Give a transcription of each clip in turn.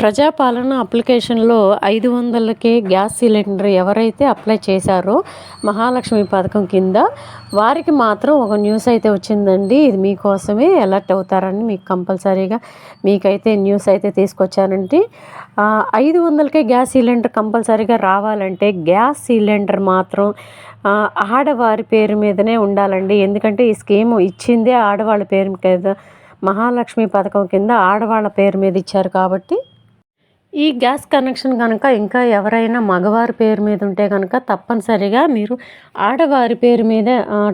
ప్రజాపాలన అప్లికేషన్లో ఐదు వందలకే గ్యాస్ సిలిండర్ ఎవరైతే అప్లై చేశారో మహాలక్ష్మి పథకం కింద వారికి మాత్రం ఒక న్యూస్ అయితే వచ్చిందండి. ఇది మీకోసమే అలర్ట్ అవుతారని మీకు కంపల్సరీగా మీకైతే న్యూస్ అయితే తీసుకొచ్చానండి. ఐదు వందలకే గ్యాస్ సిలిండర్ కంపల్సరీగా రావాలంటే గ్యాస్ సిలిండర్ మాత్రం ఆడవారి పేరు మీదనే ఉండాలండి. ఎందుకంటే ఈ స్కీమ్ ఇచ్చిందే ఆడవాళ్ళ పేరు మీద మహాలక్ష్మి పథకం కింద ఆడవాళ్ళ పేరు మీద ఇచ్చారు కాబట్టి ఈ గ్యాస్ కనెక్షన్ కనుక ఇంకా ఎవరైనా మగవారి పేరు మీద ఉంటే కనుక తప్పనిసరిగా మీరు ఆడవారి పేరు మీద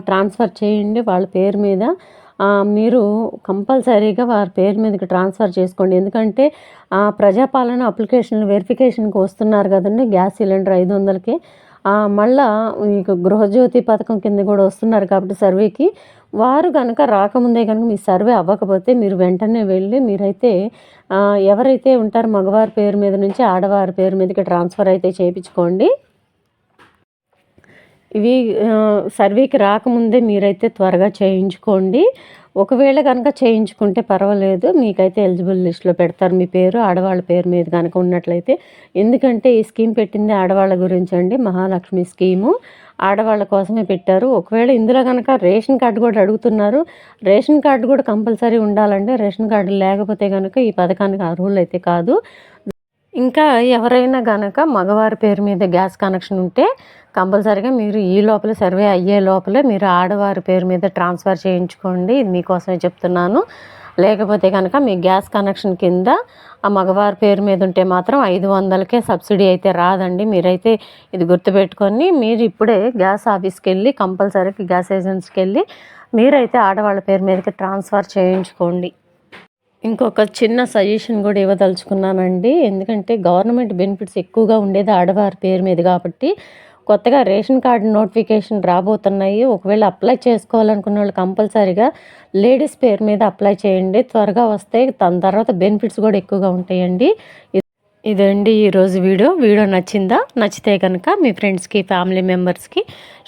ట్రాన్స్ఫర్ చేయండి. వాళ్ళ పేరు మీద మీరు కంపల్సరీగా వారి పేరు మీదకి ట్రాన్స్ఫర్ చేసుకోండి. ఎందుకంటే ప్రజాపాలన అప్లికేషన్ వెరిఫికేషన్కి వస్తున్నారు కదండి గ్యాస్ సిలిండర్ ఐదు వందలకి. మళ్ళా మీకు గృహజ్యోతి పథకం కింద కూడా వస్తున్నారు కాబట్టి సర్వేకి వారు కనుక రాకముందే కనుక మీ సర్వే అవ్వకపోతే మీరు వెంటనే వెళ్ళి మీరైతే ఎవరైతే ఉంటారో మగవారి పేరు మీద నుంచి ఆడవారి పేరు మీదకి ట్రాన్స్ఫర్ అయితే చేయించుకోండి. ఇవి సర్వేకి రాకముందే మీరైతే త్వరగా చేయించుకోండి. ఒకవేళ కనుక చేయించుకుంటే పర్వాలేదు మీకైతే ఎలిజిబుల్ లిస్ట్లో పెడతారు. మీ పేరు ఆడవాళ్ళ పేరు మీద కనుక ఉన్నట్లయితే. ఎందుకంటే ఈ స్కీమ్ పెట్టింది ఆడవాళ్ళ గురించి అండి మహాలక్ష్మి స్కీము. ఆడవాళ్ళ కోసమే పెట్టారు. ఒకవేళ ఇందులో కనుక రేషన్ కార్డు కూడా అడుగుతున్నారు. రేషన్ కార్డు కూడా కంపల్సరీ ఉండాలంటే రేషన్ కార్డు లేకపోతే కనుక ఈ పథకానికి అర్హులు అయితే కాదు. ఇంకా ఎవరైనా కనుక మగవారి పేరు మీద గ్యాస్ కనెక్షన్ ఉంటే కంపల్సరీగా మీరు ఈ లోపల సర్వే అయ్యే లోపలే మీరు ఆడవారి పేరు మీద ట్రాన్స్ఫర్ చేయించుకోండి. ఇది మీకోసమే చెప్తున్నాను. లేకపోతే కనుక మీ గ్యాస్ కనెక్షన్ కింద ఆ మగవారి పేరు మీద ఉంటే మాత్రం ఐదు వందలకే సబ్సిడీ అయితే రాదండి. మీరైతే ఇది గుర్తుపెట్టుకొని మీరు ఇప్పుడే గ్యాస్ ఆఫీస్కి వెళ్ళి కంపల్సరీకి గ్యాస్ ఏజెన్సీకి వెళ్ళి మీరైతే ఆడవాళ్ళ పేరు మీదకి ట్రాన్స్ఫర్ చేయించుకోండి. ఇంకొక చిన్న సజెషన్ కూడా ఇవ్వదలుచుకున్నానండి. ఎందుకంటే గవర్నమెంట్ బెనిఫిట్స్ ఎక్కువగా ఉండేది ఆడవారి పేరు మీద కాబట్టి కొత్తగా రేషన్ కార్డు నోటిఫికేషన్ రాబోతున్నాయి. ఒకవేళ అప్లై చేసుకోవాలనుకున్న వాళ్ళు కంపల్సరీగా లేడీస్ పేరు మీద అప్లై చేయండి. త్వరగా వస్తే దాని తర్వాత బెనిఫిట్స్ కూడా ఎక్కువగా ఉంటాయండి. ఇదండి ఈరోజు వీడియో. వీడియో నచ్చిందా? నచ్చితే కనుక మీ ఫ్రెండ్స్కి ఫ్యామిలీ మెంబర్స్కి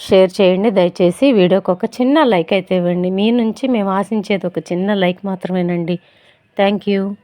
షేర్ చేయండి. దయచేసి వీడియోకి ఒక చిన్న లైక్ అయితే ఇవ్వండి. మీ నుంచి మేము ఆశించేది ఒక చిన్న లైక్ మాత్రమేనండి. Thank you.